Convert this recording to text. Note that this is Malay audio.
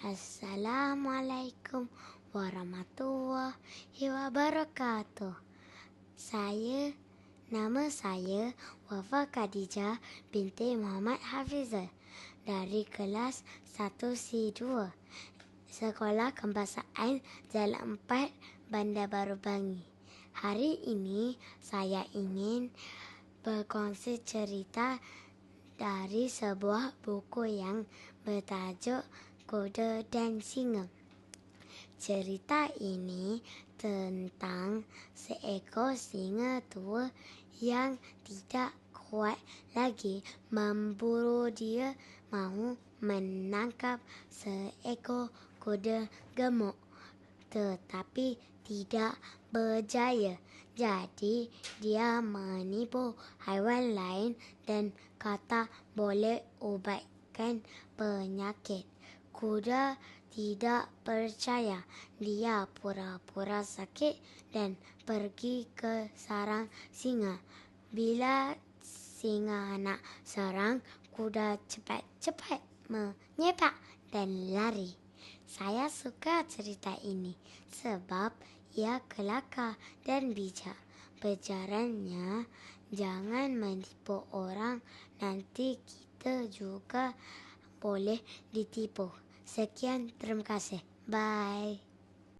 Assalamualaikum warahmatullahi wabarakatuh. Saya, nama saya Wafa Khadijah binti Muhammad Hafizah dari kelas 1C2 Sekolah Kembasaan Jalan 4 Bandar Baru Bangi. Hari ini saya ingin berkongsi cerita dari sebuah buku yang bertajuk Kuda dan Singa. Cerita ini tentang seekor singa tua yang tidak kuat lagi memburu dia mahu menangkap seekor kuda gemuk tetapi tidak berjaya. Jadi dia menipu haiwan lain dan kata boleh ubatkan penyakit. Kuda tidak percaya. Dia pura-pura sakit dan pergi ke sarang singa. Bila singa nak serang, kuda cepat-cepat menyepak dan lari. Saya suka cerita ini sebab ia kelakar dan bijak. Berjarannya, jangan menipu orang, nanti kita juga boleh ditipu. Sekian, terima kasih. Bye.